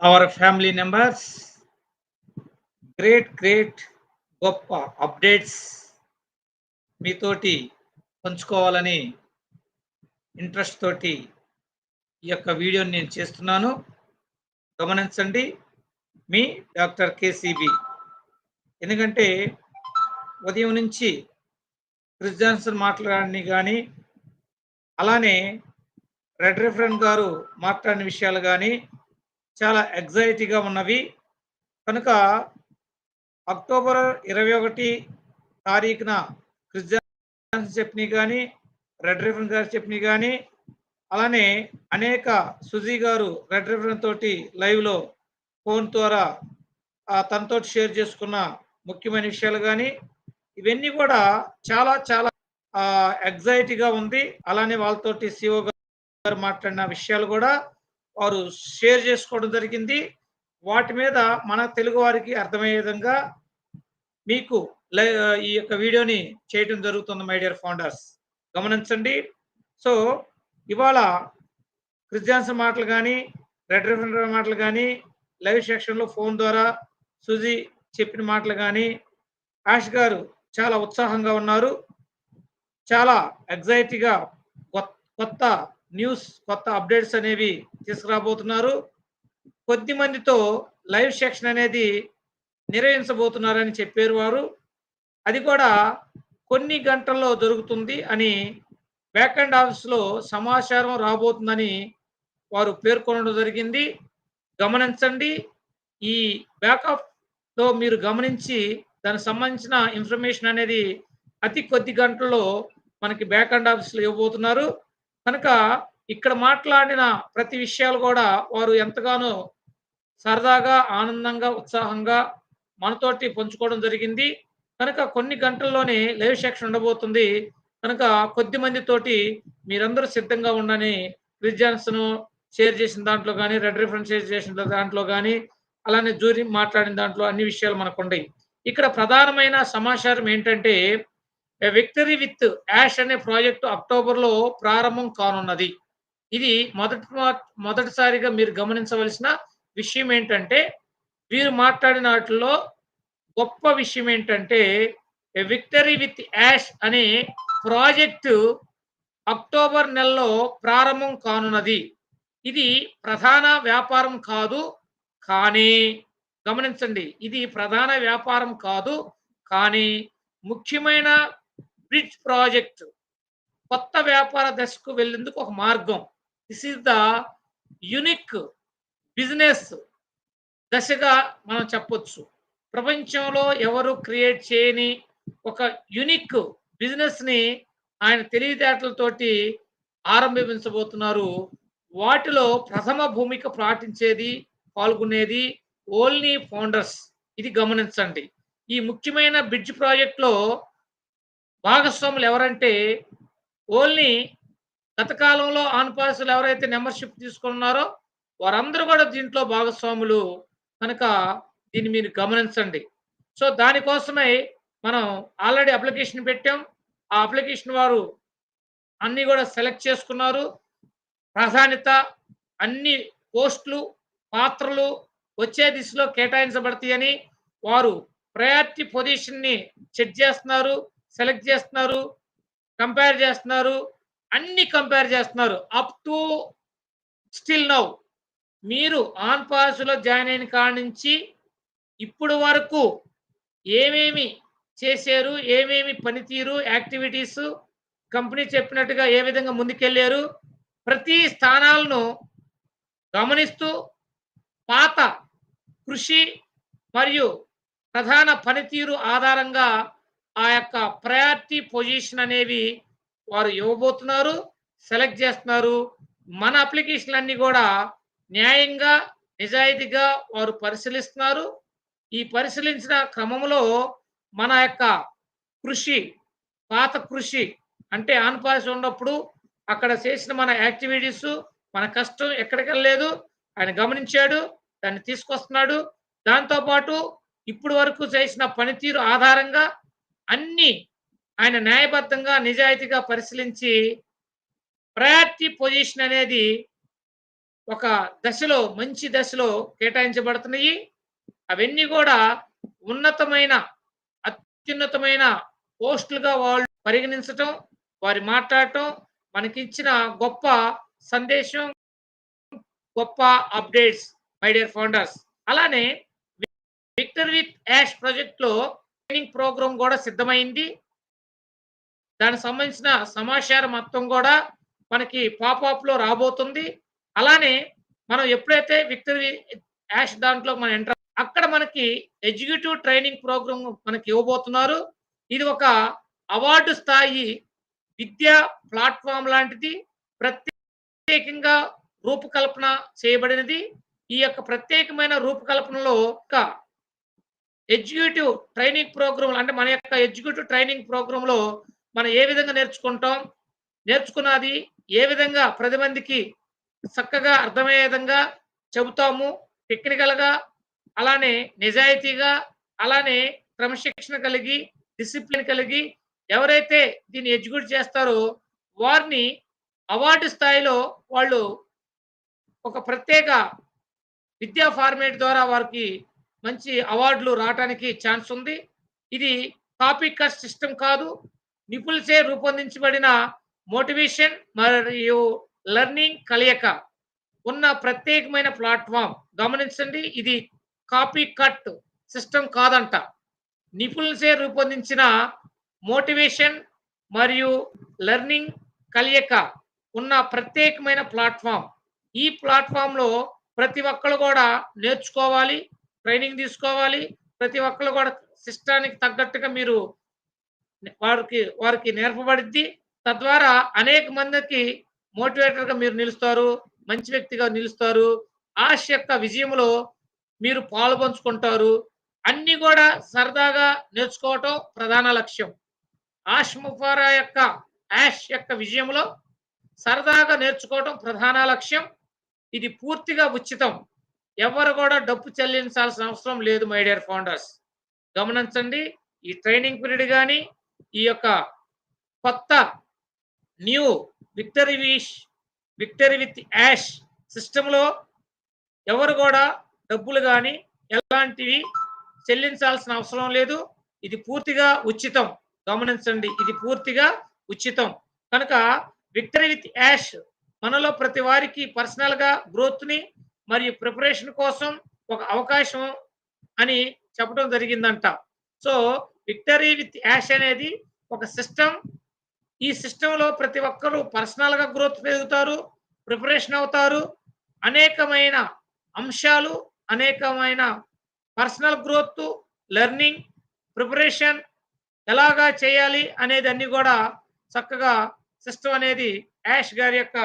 our family members, great great గొప్ప updates మీతోటి పంచుకోవాలని ఇంట్రెస్ట్ తోటి ఈ యొక్క వీడియోని నేను చేస్తున్నాను. గమనించండి మీ డాక్టర్ కేసీబీ. ఎందుకంటే ఉదయం నుంచి క్రిస్ జాన్సన్ మాట్లాడిని కానీ అలానే రెడ్ రిఫరెంట్ గారు మాట్లాడిన విషయాలు కానీ చాలా ఎగ్జైటీగా ఉన్నవి. కనుక అక్టోబర్ ఇరవై ఒకటి తారీఖున క్రిస్టియన్ చెప్పిన కానీ రెడ్ రిఫరెన్స్ గారు చెప్పిన కానీ అలానే అనేక సుజీ గారు రెడ్ రిఫరెన్స్ తోటి లైవ్లో ఫోన్ ద్వారా తనతో షేర్ చేసుకున్న ముఖ్యమైన విషయాలు కానీ ఇవన్నీ కూడా చాలా చాలా ఎగ్జైటీగా ఉంది. అలానే వాళ్ళతోటి సిఓ గారు మాట్లాడిన విషయాలు కూడా వారు షేర్ చేసుకోవడం జరిగింది. వాటి మీద మన తెలుగు వారికి అర్థమయ్యే విధంగా మీకు ఈ యొక్క వీడియోని చేయడం జరుగుతుంది మై డియర్ ఫౌండర్స్. గమనించండి. సో ఇవాళ క్రిస్టియాన్స్ మాటలు కానీ రెడ్ రిఫరెండర్ మాటలు కానీ లైవ్ సెక్షన్లో ఫోన్ ద్వారా సుజీ చెప్పిన మాటలు కానీ ఆష్ గారు చాలా ఉత్సాహంగా ఉన్నారు. చాలా ఎగ్జైటీగా కొత్త న్యూస్ కొత్త అప్డేట్స్ అనేవి తీసుకురాబోతున్నారు. కొద్ది మందితో లైవ్ సెక్షన్ అనేది నిర్వహించబోతున్నారని చెప్పారు వారు. అది కూడా కొన్ని గంటల్లో జరుగుతుంది అని బ్యాక్ అండ్ ఆఫీస్లో సమాచారం రాబోతుందని వారు పేర్కొనడం జరిగింది. గమనించండి ఈ బ్యాకప్లో మీరు గమనించి దానికి సంబంధించిన ఇన్ఫర్మేషన్ అనేది అతి కొద్ది గంటల్లో మనకి బ్యాక్ అండ్ ఆఫీస్లో ఇవ్వబోతున్నారు. కనుక ఇక్కడ మాట్లాడిన ప్రతి విషయాలు కూడా వారు ఎంతగానో సరదాగా ఆనందంగా ఉత్సాహంగా మనతోటి పంచుకోవడం జరిగింది. కనుక కొన్ని గంటల్లోనే లైవ్ సెక్షన్ ఉండబోతుంది. కనుక కొద్ది మందితోటి మీరందరూ సిద్ధంగా ఉండని క్రిస్టియన్స్ను షేర్ చేసిన దాంట్లో కానీ రెడ్ రిఫరెన్స్ షేర్ చేసిన దాంట్లో కానీ అలానే జూరి మాట్లాడిన దాంట్లో అన్ని విషయాలు మనకు ఉన్నాయి ఇక్కడ ప్రధానమైన సమాచారం ఏంటంటే విక్టరీ విత్ యాష్ అనే ప్రాజెక్టు అక్టోబర్లో ప్రారంభం కానున్నది. ఇది మొదటి మొదటిసారిగా మీరు గమనించవలసిన విషయం ఏంటంటే వీరు మాట్లాడిన వాటిలో గొప్ప విషయం ఏంటంటే విక్టరీ విత్ యాష్ అనే ప్రాజెక్టు అక్టోబర్ నెలలో ప్రారంభం కానున్నది. ఇది ప్రధాన వ్యాపారం కాదు కానీ గమనించండి ఇది ప్రధాన వ్యాపారం కాదు కానీ ముఖ్యమైన బ్రిడ్జ్ ప్రాజెక్ట్. కొత్త వ్యాపార దశకు వెళ్ళేందుకు ఒక మార్గం. This is the unique business దశగా మనం చెప్పొచ్చు. ప్రపంచంలో ఎవరు క్రియేట్ చేయని ఒక యునిక్ బిజినెస్ని ఆయన తెలివితేటలతోటి ఆరంభించబోతున్నారు. వాటిలో ప్రథమ భూమిక పాటించేది పాల్గొనేది ఓన్లీ ఫౌండర్స్. ఇది గమనించండి. ఈ ముఖ్యమైన బ్రిడ్జ్ ప్రాజెక్ట్లో భాగస్వాములు ఎవరంటే ఓన్లీ గత కాలంలో ఆన్పాసులు ఎవరైతే మెంబర్షిప్ తీసుకున్నారో వారందరూ కూడా దీంట్లో భాగస్వాములు కనుక దీన్ని మీరు గమనించండి. సో దానికోసమై మనం ఆల్రెడీ అప్లికేషన్ పెట్టాం. ఆ అప్లికేషన్ వారు అన్ని కూడా సెలెక్ట్ చేసుకున్నారు. ప్రాధాన్యత అన్ని పోస్టులు పాత్రలు వచ్చే దిశలో కేటాయించబడతాయని వారు ప్రయారిటీ పొజిషన్ని చెక్ చేస్తున్నారు. సెలెక్ట్ చేస్తున్నారు కంపేర్ చేస్తున్నారు అన్ని కంపేర్ చేస్తున్నారు. అప్ టు స్టిల్ నౌ మీరు ఆన్ పాస్లో జాయిన్ అయిన కాడ నుంచి ఇప్పుడు వరకు ఏమేమి చేశారు ఏమేమి పనితీరు యాక్టివిటీస్ కంపెనీ చెప్పినట్టుగా ఏ విధంగా ముందుకెళ్ళారు ప్రతి స్థానాలను గమనిస్తూ పాత కృషి మరియు ప్రధాన పనితీరు ఆధారంగా ఆ యొక్క ప్రయారిటీ పొజిషన్ అనేవి వారు ఇవ్వబోతున్నారు సెలెక్ట్ చేస్తున్నారు. మన అప్లికేషన్లన్నీ కూడా న్యాయంగా నిజాయితీగా వారు పరిశీలిస్తున్నారు. ఈ పరిశీలించిన క్రమంలో మన యొక్క కృషి పాత కృషి అంటే ఆన్పాస్ ఉన్నప్పుడు అక్కడ చేసిన మన యాక్టివిటీస్ మన కష్టం ఎక్కడికి వెళ్ళలేదు ఆయన గమనించాడు దాన్ని తీసుకొస్తున్నాడు. దాంతోపాటు ఇప్పుడు వరకు చేసిన పనితీరు ఆధారంగా అన్ని ఆయన న్యాయబద్ధంగా నిజాయితీగా పరిశీలించి ప్రయారిటీ పొజిషన్ అనేది ఒక దశలో మంచి దశలో కేటాయించబడుతున్నాయి. అవన్నీ కూడా ఉన్నతమైన అత్యున్నతమైన పోస్టులుగా వాళ్ళు పరిగణించటం వారి మాట్లాడటం మనకిచ్చిన గొప్ప సందేశం గొప్ప అప్డేట్స్ మై డియర్ ఫౌండర్స్. అలానే విక్టర్ విత్ యాష్ ప్రాజెక్ట్లో ట్రైనింగ్ ప్రోగ్రామ్ కూడా సిద్ధమైంది. దానికి సంబంధించిన సమాచారం మొత్తం కూడా మనకి పాపాప్లో రాబోతుంది. అలానే మనం ఎప్పుడైతే విక్టరీ యాష్ దాంట్లో మనం ఎంటర్ అక్కడ మనకి ఎగ్జిక్యూటివ్ ట్రైనింగ్ ప్రోగ్రామ్ మనకి ఇవ్వబోతున్నారు. ఇది ఒక అవార్డు స్థాయి విద్యా ప్లాట్ఫామ్ లాంటిది. ప్రత్యేకంగా రూపకల్పన చేయబడినది. ఈ యొక్క ప్రత్యేకమైన రూపకల్పనలో ఒక ఎగ్జిక్యూటివ్ ట్రైనింగ్ ప్రోగ్రామ్ అంటే మన యొక్క ఎగ్జిక్యూటివ్ ట్రైనింగ్ ప్రోగ్రాంలో మనం ఏ విధంగా నేర్చుకుంటాం? నేర్చుకున్నది ఏ విధంగా ప్రతి మందికి చక్కగా అర్థమయ్యే విధంగా చెబుతాము? టెక్నికల్గా అలానే నిజాయితీగా అలానే క్రమశిక్షణ కలిగి డిసిప్లిన్ కలిగి ఎవరైతే దీన్ని ఎగ్జిక్యూట్ చేస్తారో వారిని అవార్డు స్థాయిలో వాళ్ళు ఒక ప్రత్యేక విద్యా ఫార్మేట్ ద్వారా వారికి మంచి అవార్డులు రావడానికి ఛాన్స్ ఉంది. ఇది కాపీ కట్ సిస్టమ్ కాదు. నిపుణులచే రూపొందించబడిన మోటివేషన్ మరియు లెర్నింగ్ కలయిక ఉన్న ప్రత్యేకమైన ప్లాట్ఫామ్. గమనించండి ఇది కాపీ కట్ సిస్టమ్ కాదంట. నిపుణులచే రూపొందించిన మోటివేషన్ మరియు లెర్నింగ్ కలయిక ఉన్న ప్రత్యేకమైన ప్లాట్ఫామ్. ఈ ప్లాట్ఫామ్లో ప్రతి ఒక్కరు కూడా నేర్చుకోవాలి. ట్రైనింగ్ తీసుకోవాలి. ప్రతి ఒక్కరు కూడా సిస్టానికి తగ్గట్టుగా మీరు వారికి వారికి నేర్పబడిద్ది. తద్వారా అనేక మందికి మోటివేటర్గా మీరు నిలుస్తారు మంచి వ్యక్తిగా నిలుస్తారు. ఆశ యొక్క విజయంలో మీరు పాలు పంచుకుంటారు. అన్ని కూడా సరదాగా నేర్చుకోవటం ప్రధాన లక్ష్యం. ఆష్ ముఫారా యొక్క యాష్ యొక్క విజయంలో సరదాగా నేర్చుకోవటం ప్రధాన లక్ష్యం. ఇది పూర్తిగా ఉచితం. ఎవరు కూడా డబ్బు చెల్లించాల్సిన అవసరం లేదు మై డియర్ ఫౌండర్స్ గమనించండి ఈ ట్రైనింగ్ పీరియడ్ కానీ ఈ యొక్క కొత్త new victory wish victory with Yash సిస్టంలో ఎవరు కూడా డబ్బులు కానీ ఎలాంటివి చెల్లించాల్సిన అవసరం లేదు. ఇది పూర్తిగా ఉచితం. గమనించండి ఇది పూర్తిగా ఉచితం. కనుక విక్టరీ విత్ యాష్ మనలో ప్రతి వారికి పర్సనల్గా గ్రోత్ని మరియు ప్రిపరేషన్ కోసం ఒక అవకాశం అని చెప్పడం జరిగిందంట. సో విక్టరీ విత్ యాష్ అనేది ఒక సిస్టమ్ ఈ సిస్టంలో ప్రతి ఒక్కరూ పర్సనల్గా గ్రోత్ పెరుగుతారు ప్రిపరేషన్ అవుతారు. అనేకమైన అంశాలు అనేకమైన పర్సనల్ గ్రోత్ లెర్నింగ్ ప్రిపరేషన్ ఎలాగా చేయాలి అనేది అన్ని కూడా చక్కగా సిస్టమ్ అనేది యాష్ గారి యొక్క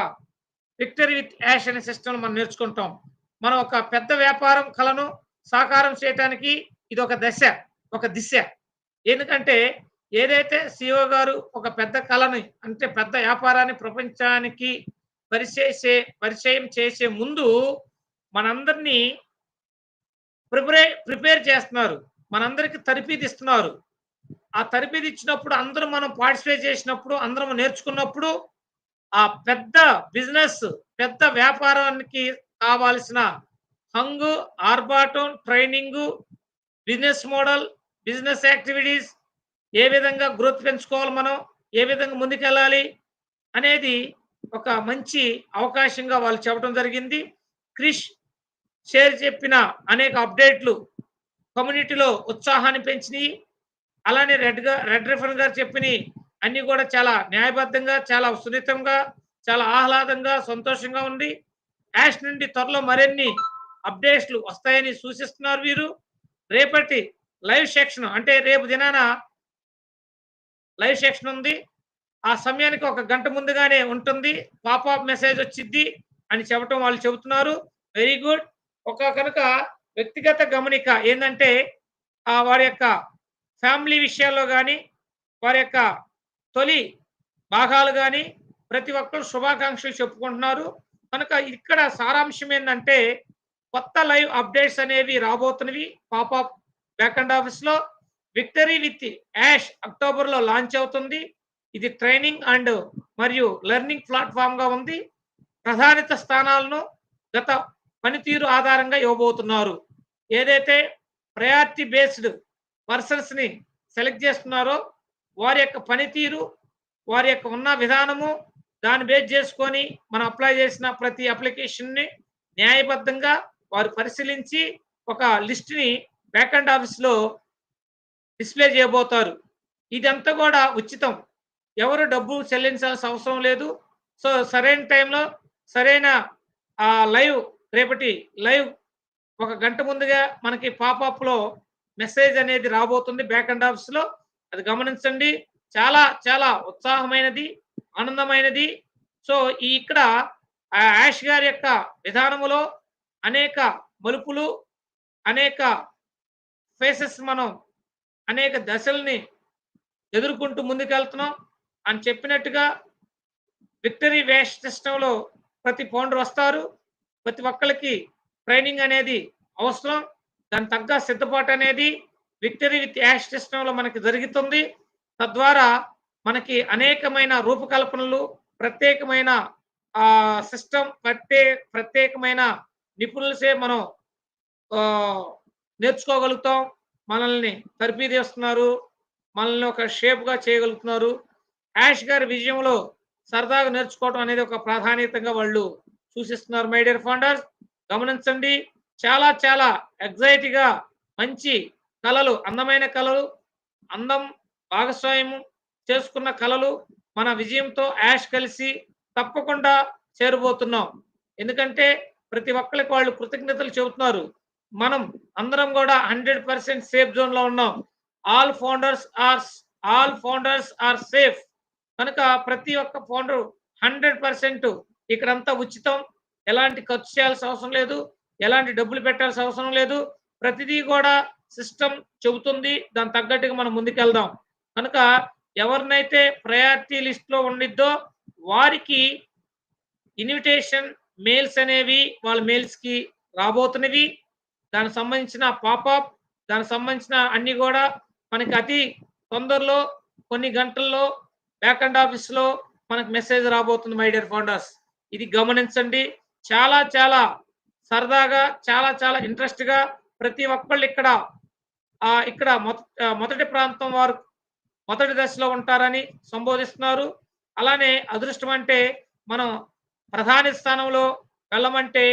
విక్టరీ విత్ యాష్ అనే సిస్టమ్ మనం నేర్చుకుంటాం. మనం ఒక పెద్ద వ్యాపారం కలను సాకారం చేయటానికి ఇది ఒక దశ ఒక దిశ. ఎందుకంటే ఏదైతే సిఓ గారు ఒక పెద్ద కళని అంటే పెద్ద వ్యాపారాన్ని ప్రపంచానికి పరిచేసే పరిచయం చేసే ముందు మనందరినీ ప్రిపరే ప్రిపేర్ చేస్తున్నారు. మనందరికి తరపీది ఇస్తున్నారు. ఆ తరపీది ఇచ్చినప్పుడు అందరూ మనం పార్టిసిపేట్ చేసినప్పుడు అందరం నేర్చుకున్నప్పుడు ఆ పెద్ద బిజినెస్ పెద్ద వ్యాపారానికి కావాల్సిన హంగు ఆర్భాటం training business model business activities ఏ విధంగా గ్రోత్ పెంచుకోవాలి మనం ఏ విధంగా ముందుకెళ్ళాలి అనేది ఒక మంచి అవకాశంగా వాళ్ళు చెప్పడం జరిగింది. క్రిష్ షేర్ చెప్పిన అనేక అప్డేట్లు కమ్యూనిటీలో ఉత్సాహాన్ని పెంచినాయి. అలానే రెడ్గా రెడ్ రిఫన్ గారు చెప్పినవి అన్నీ కూడా చాలా న్యాయబద్ధంగా చాలా సున్నితంగా చాలా ఆహ్లాదంగా సంతోషంగా ఉంది యాష్ నుండి త్వరలో మరిన్ని అప్డేట్స్లు వస్తాయని సూచిస్తున్నారు వీరు. రేపటి లైవ్ సెక్షన్ అంటే రేపు దినాన లైవ్ సెక్షన్ ఉంది. ఆ సమయానికి ఒక గంట ముందుగానే ఉంటుంది. పాపప్ మెసేజ్ వచ్చింది అని చెప్పటం వాళ్ళు చెబుతున్నారు. Very good. ఒక కనుక వ్యక్తిగత గమనిక ఏంటంటే ఆ వారి యొక్క ఫ్యామిలీ విషయాల్లో కానీ వారి యొక్క తొలి భాగాలు కానీ ప్రతి ఒక్కరు శుభాకాంక్షలు చెప్పుకుంటున్నారు. కనుక ఇక్కడ సారాంశం ఏంటంటే కొత్త లైవ్ అప్డేట్స్ అనేవి రాబోతున్నవి. పాపప్ బ్యాక్ అండ్ ఆఫీస్లో విక్టరీ విత్ యాష్ అక్టోబర్లో లాంచ్ అవుతుంది. ఇది ట్రైనింగ్ అండ్ మరియు లెర్నింగ్ ప్లాట్ఫామ్గా ఉంది. ప్రధానిత స్థానాలను గత పనితీరు ఆధారంగా ఇవ్వబోతున్నారు. ఏదైతే ప్రయారిటీ బేస్డ్ పర్సన్స్ని సెలెక్ట్ చేస్తున్నారో వారి యొక్క పనితీరు వారి యొక్క ఉన్న విధానము దాన్ని బేస్ చేసుకొని మనం అప్లై చేసిన ప్రతి అప్లికేషన్ని న్యాయబద్ధంగా వారు పరిశీలించి ఒక లిస్ట్ని బ్యాక్ అండ్ ఆఫీస్లో డిస్ప్లే చేయబోతారు. ఇదంతా కూడా ఉచితం. ఎవరు డబ్బు చెల్లించాల్సిన అవసరం లేదు. సో సరైన టైంలో సరైన ఆ లైవ్ రేపటి లైవ్ ఒక గంట ముందుగా మనకి పాపప్లో మెసేజ్ అనేది రాబోతుంది బ్యాక్ అండ్ ఆఫీస్లో అది గమనించండి. చాలా చాలా ఉత్సాహమైనది. ఆనందమైనది. సో ఈ ఇక్కడ ఆ యాష్ గారి యొక్క విధానములో అనేక మలుపులు అనేక ఫేసెస్ మనం అనేక దశల్ని ఎదుర్కొంటూ ముందుకెళ్తున్నాం. అని చెప్పినట్టుగా విక్టరీ వేష్ సిస్టంలో ప్రతి పౌండర్ వస్తారు. ప్రతి ఒక్కరికి ట్రైనింగ్ అనేది అవసరం. దాని తగ్గ సిద్ధపాటు అనేది విక్టరీ విత్ యాష్ సిస్టంలో మనకి జరుగుతుంది. తద్వారా మనకి అనేకమైన రూపకల్పనలు ప్రత్యేకమైన ఆ సిస్టమ్ ప్రత్యే ప్రత్యేకమైన నిపుణులసే మనం నేర్చుకోగలుగుతాం. మనల్ని తరిపిదేస్తున్నారు మనల్ని ఒక షేప్గా చేయగలుగుతున్నారు. యాష్ గారి విజయంలో సరదాగా నేర్చుకోవడం అనేది ఒక ప్రాధాన్యతగా వాళ్ళు సూచిస్తున్నారు. మై డియర్ ఫౌండర్స్ గమనించండి. చాలా చాలా ఎగ్జైటీగా మంచి కళలు అందమైన కళలు అందం భాగస్వామ్యం చేసుకున్న కళలు మన విజయంతో యాష్ కలిసి తప్పకుండా చేరబోతున్నాం. ఎందుకంటే ప్రతి ఒక్కరికి వాళ్ళు కృతజ్ఞతలు చెబుతున్నారు. మనం అందరం కూడా హండ్రెడ్ పర్సెంట్ సేఫ్ జోన్లో ఉన్నాం. All founders are all founders are safe. కనుక ప్రతి ఒక్క ఫౌండర్ హండ్రెడ్ పర్సెంట్ ఇక్కడంతా ఉచితం. ఎలాంటి ఖర్చు చేయాల్సిన అవసరం లేదు. ఎలాంటి డబ్బులు పెట్టాల్సిన అవసరం లేదు. ప్రతిదీ కూడా సిస్టమ్ చెబుతుంది. దాని తగ్గట్టుగా మనం ముందుకెళ్దాం. కనుక ఎవరినైతే ప్రయారిటీ లిస్ట్లో ఉండిద్దో వారికి ఇన్విటేషన్ మెయిల్స్ అనేవి వాళ్ళ మెయిల్స్కి రాబోతున్నవి. దానికి సంబంధించిన పాపప్ దానికి సంబంధించిన అన్ని కూడా మనకి అతి తొందరలో కొన్ని గంటల్లో బ్యాక్ అండ్ ఆఫీస్లో మనకు మెసేజ్ రాబోతుంది మై డియర్ ఫౌండర్స్ ఇది గమనించండి. చాలా చాలా సరదాగా చాలా చాలా ఇంట్రెస్ట్గా ప్రతి ఒక్కళ్ళు ఇక్కడ ఇక్కడ మొదటి ప్రాంతం వారు మొదటి దశలో ఉంటారని సంబోధిస్తున్నారు. అలానే అదృష్టం అంటే మనం ప్రధాని స్థానంలో వెళ్ళమంటే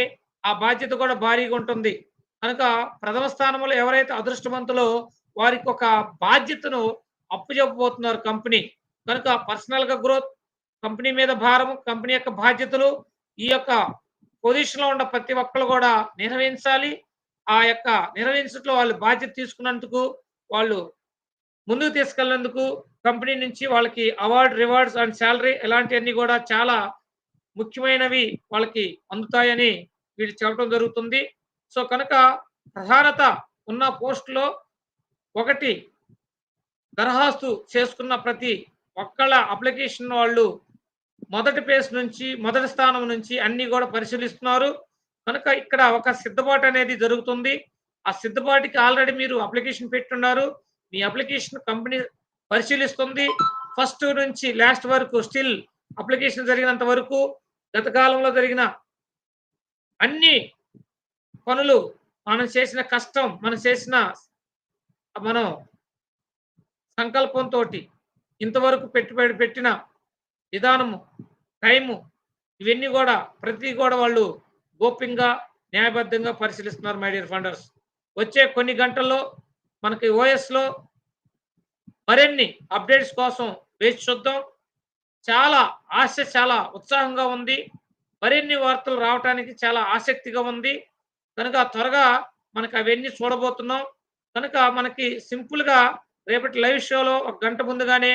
ఆ బాధ్యత కూడా భారీగా ఉంటుంది. కనుక ప్రథమ స్థానంలో ఎవరైతే అదృష్టవంతులో వారికి ఒక బాధ్యతను అప్పు చెప్పబోతున్నారు కంపెనీ. కనుక పర్సనల్గా గ్రోత్ కంపెనీ మీద భారం కంపెనీ యొక్క బాధ్యతలు ఈ యొక్క పొజిషన్లో ఉన్న ప్రతి ఒక్కరు కూడా నిర్వహించాలి. ఆ యొక్క నిర్వహించట్లో వాళ్ళు బాధ్యత తీసుకున్నందుకు వాళ్ళు ముందుకు తీసుకెళ్ళేందుకు కంపెనీ నుంచి వాళ్ళకి అవార్డ్ రివార్డ్స్ అండ్ శాలరీ ఇలాంటివన్నీ కూడా చాలా ముఖ్యమైనవి వాళ్ళకి అందుతాయని వీళ్ళు చెప్పడం జరుగుతుంది. సో కనుక ప్రధానత ఉన్న పోస్టులో ఒకటి దరఖాస్తు చేసుకున్న ప్రతి ఒక్కళ్ళ అప్లికేషన్ వాళ్ళు మొదటి పేజ్ నుంచి మొదటి స్థానం నుంచి అన్ని కూడా పరిశీలిస్తున్నారు. కనుక ఇక్కడ ఒక సిద్ధపాటు అనేది జరుగుతుంది. ఆ సిద్ధపాటికి ఆల్రెడీ మీరు అప్లికేషన్ పెట్టున్నారు. మీ అప్లికేషన్ కంపెనీ పరిశీలిస్తుంది. ఫస్ట్ నుంచి లాస్ట్ వరకు స్టిల్ అప్లికేషన్ జరిగినంత వరకు గత కాలంలో జరిగిన అన్ని పనులు మనం చేసిన కష్టం మనం చేసిన మనం సంకల్పంతో ఇంతవరకు పెట్టుబడి పెట్టిన విధానము టైము ఇవన్నీ కూడా ప్రతి కూడా వాళ్ళు గోప్యంగా న్యాయబద్ధంగా పరిశీలిస్తున్నారు మై డియర్ ఫండర్స్. వచ్చే కొన్ని గంటల్లో మనకి ఓఎస్లో మరిన్ని అప్డేట్స్ కోసం వేచి చూద్దాం. చాలా ఆశ చాలా ఉత్సాహంగా ఉంది. మరిన్ని వార్తలు రావడానికి చాలా ఆసక్తిగా ఉంది. కనుక త్వరగా మనకి అవన్నీ చూడబోతున్నాం. కనుక మనకి సింపుల్గా రేపటి లైవ్ షోలో ఒక గంట ముందుగానే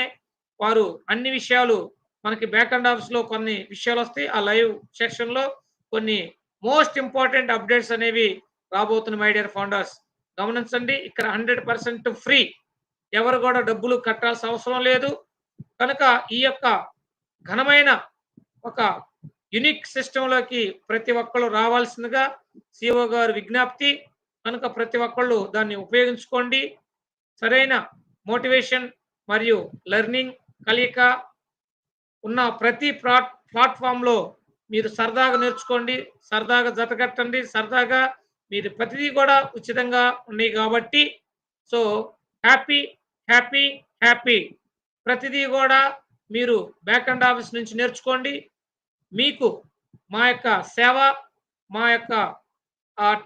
వారు అన్ని విషయాలు మనకి బ్యాక్ అండ్ ఆఫీస్లో కొన్ని విషయాలు వస్తాయి. ఆ లైవ్ సెక్షన్లో కొన్ని మోస్ట్ ఇంపార్టెంట్ అప్డేట్స్ అనేవి రాబోతున్నాయి మై డియర్ ఫౌండర్స్ గమనించండి ఇక్కడ హండ్రెడ్ పర్సెంట్ ఫ్రీ. ఎవరు కూడా డబ్బులు కట్టాల్సిన అవసరం లేదు. కనుక ఈ యొక్క ఘనమైన ఒక యునిక్ సిస్టంలోకి ప్రతి ఒక్కళ్ళు రావాల్సిందిగా సిఓ గారు విజ్ఞప్తి. కనుక ప్రతి ఒక్కళ్ళు దాన్ని ఉపయోగించుకోండి. సరైన మోటివేషన్ మరియు లెర్నింగ్ కలియక ఉన్న ప్రతి ప్లాట్ ప్లాట్ఫామ్లో మీరు సరదాగా నేర్చుకోండి. సరదాగా జతకట్టండి. సరదాగా మీరు ప్రతిదీ కూడా ఉచితంగా ఉన్నాయి కాబట్టి సో హ్యాపీ హ్యాపీ హ్యాపీ. ప్రతిదీ కూడా మీరు బ్యాక్ అండ్ ఆఫీస్ నుంచి నేర్చుకోండి. మీకు మా యొక్క సేవ మా యొక్క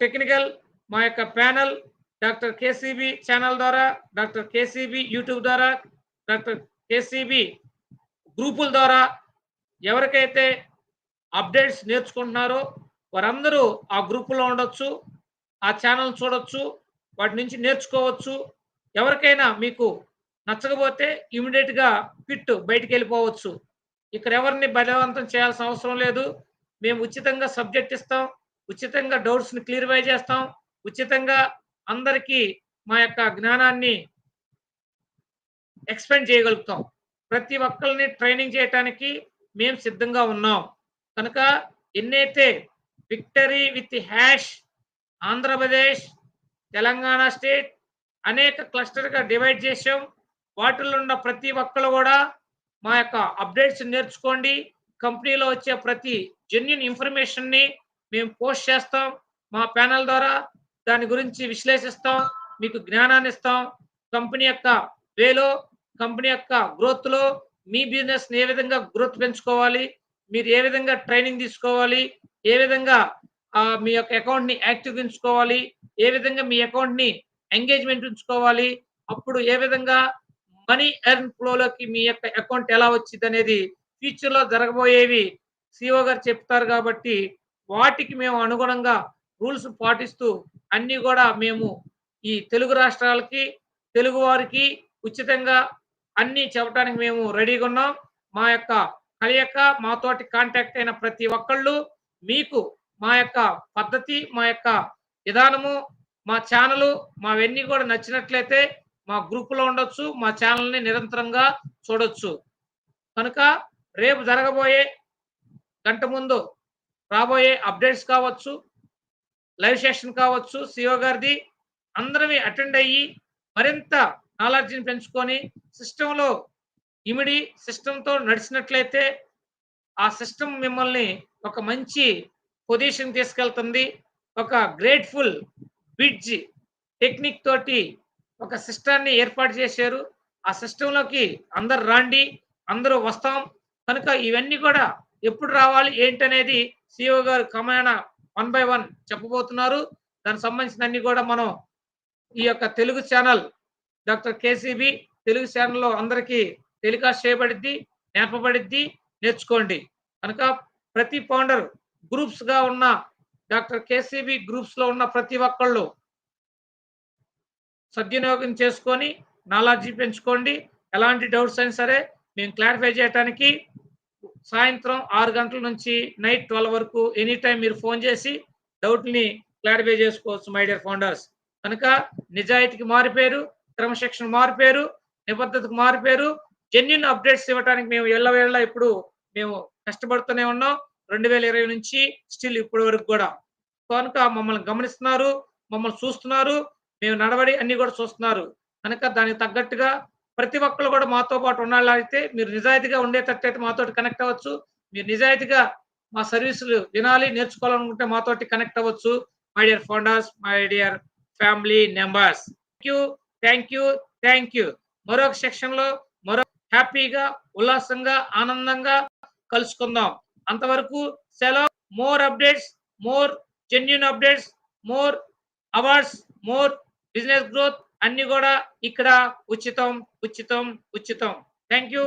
టెక్నికల్ మా యొక్క ప్యానల్ డాక్టర్ కేసీబీ ఛానల్ ద్వారా డాక్టర్ కేసీబీ యూట్యూబ్ ద్వారా డాక్టర్ కేసీబీ గ్రూపుల ద్వారా ఎవరికైతే అప్డేట్స్ నేర్చుకుంటున్నారో వారందరూ ఆ గ్రూపులో ఉండొచ్చు ఆ ఛానల్ చూడొచ్చు వాటి నుంచి నేర్చుకోవచ్చు. ఎవరికైనా మీకు నచ్చకపోతే ఇమీడియట్గా క్విట్ బయటికి వెళ్ళిపోవచ్చు. ఇక్కడ ఎవరిని బలవంతం చేయాల్సిన అవసరం లేదు. మేము ఉచితంగా సబ్జెక్ట్ ఇస్తాం ఉచితంగా డౌట్స్ని క్లియర్ఫై చేస్తాం ఉచితంగా అందరికీ మా యొక్క జ్ఞానాన్ని ఎక్స్పెండ్ చేయగలుగుతాం. ప్రతి ఒక్కరిని ట్రైనింగ్ చేయటానికి మేము సిద్ధంగా ఉన్నాం. కనుక ఎన్నైతే victory with Yash Andhra Pradesh Telangana state అనేక క్లస్టర్గా డివైడ్ చేసాం వాటిల్లో ఉన్న ప్రతి ఒక్కరు కూడా మా యొక్క అప్డేట్స్ నేర్చుకోండి. కంపెనీలో వచ్చే ప్రతి జెన్యున్ ఇన్ఫర్మేషన్ని మేము పోస్ట్ చేస్తాం. మా ప్యానల్ ద్వారా దాని గురించి విశ్లేషిస్తాం. మీకు జ్ఞానాన్ని ఇస్తాం. కంపెనీ యొక్క వేలో కంపెనీ యొక్క గ్రోత్లో మీ బిజినెస్ని ఏ విధంగా గ్రోత్ పెంచుకోవాలి మీరు ఏ విధంగా ట్రైనింగ్ తీసుకోవాలి ఏ విధంగా మీ యొక్క అకౌంట్ని యాక్టివ్ ఉంచుకోవాలి ఏ విధంగా మీ అకౌంట్ని ఎంగేజ్మెంట్ ఉంచుకోవాలి అప్పుడు ఏ విధంగా మనీ ఎర్న్ ఫ్లోలోకి మీ యొక్క అకౌంట్ ఎలా వచ్చింది అనేది ఫ్యూచర్లో జరగబోయేవి సిఓ గారు చెప్తారు కాబట్టి వాటికి మేము అనుగుణంగా రూల్స్ పాటిస్తూ అన్ని కూడా మేము ఈ తెలుగు రాష్ట్రాలకి తెలుగు వారికి ఉచితంగా అన్ని చెప్పడానికి మేము రెడీగా ఉన్నాం. మా యొక్క కలియక మాతోటి కాంటాక్ట్ అయిన ప్రతి ఒక్కళ్ళు మీకు మా యొక్క పద్ధతి మా యొక్క విధానము మా ఛానల్ మావన్నీ కూడా నచ్చినట్లయితే మా గ్రూపులో ఉండొచ్చు మా ఛానల్ని నిరంతరంగా చూడొచ్చు. కనుక రేపు జరగబోయే గంట ముందు రాబోయే అప్డేట్స్ కావచ్చు లైవ్ సెషన్ కావచ్చు సిఓ గారిది అందరివి అటెండ్ అయ్యి మరింత నాలెడ్జ్ని పెంచుకొని సిస్టంలో ఇమిడి సిస్టంతో నడిచినట్లయితే ఆ సిస్టమ్ మిమ్మల్ని ఒక మంచి పొజిషన్ తీసుకెళ్తుంది. ఒక గ్రేట్ఫుల్ బ్రిడ్జ్ టెక్నిక్ తోటి ఒక సిస్టాన్ని ఏర్పాటు చేశారు. ఆ సిస్టంలోకి అందరు రాండి అందరూ వస్తాం. కనుక ఇవన్నీ కూడా ఎప్పుడు రావాలి ఏంటనేది సిఓ గారు క్రమేణ వన్ బై వన్ చెప్పబోతున్నారు. దానికి సంబంధించిన అన్ని కూడా మనం ఈ యొక్క Telugu channel doctor KCB Telugu ఛానల్లో అందరికీ టెలికాస్ట్ చేయబడిద్ది నేర్పబడిద్ది. నేర్చుకోండి. కనుక ప్రతి ఫౌండర్ గ్రూప్స్గా ఉన్న డాక్టర్ కేసీబి గ్రూప్స్లో ఉన్న ప్రతి ఒక్కళ్ళు సద్వినియోగం చేసుకొని నాలెడ్జీ పెంచుకోండి. ఎలాంటి డౌట్స్ అయినా సరే మేము క్లారిఫై చేయడానికి సాయంత్రం ఆరు గంటల నుంచి నైట్ ట్వెల్వ్ వరకు ఎనీ టైం మీరు ఫోన్ చేసి డౌట్ని క్లారిఫై చేసుకోవచ్చు మై డియర్ ఫౌండర్స్. కనుక నిజాయితీకి మారిపోయారు క్రమశిక్షణ మారిపోయారు నిబద్ధతకు మారిపోయారు జెన్యున్ అప్డేట్స్ ఇవ్వడానికి మేము ఎల్లవేళ్ళ ఇప్పుడు మేము కష్టపడుతూనే ఉన్నాం. రెండు వేల ఇరవై నుంచి స్టిల్ ఇప్పటి వరకు కూడా. కనుక మమ్మల్ని గమనిస్తున్నారు మమ్మల్ని చూస్తున్నారు మేము నడవడి అన్ని కూడా చూస్తున్నారు. కనుక దానికి తగ్గట్టుగా ప్రతి ఒక్కరు కూడా మాతో పాటు ఉండాలైతే మీరు నిజాయితీగా ఉండేటట్టయితే మాతో కనెక్ట్ అవ్వచ్చు. మీరు నిజాయితీగా మా సర్వీసులు వినాలి నేర్చుకోవాలనుకుంటే మాతోటి కనెక్ట్ అవ్వచ్చు. My dear founders my dear family members thank you thank you thank you మరొక సెక్షన్లో హ్యాపీగా ఉల్లాసంగా ఆనందంగా కలుసుకుందాం. అంతవరకు సెలవు more updates more genuine updates more awards more business growth అన్ని కూడా ఇక్కడ ఉచితం ఉచితం ఉచితం. Thank you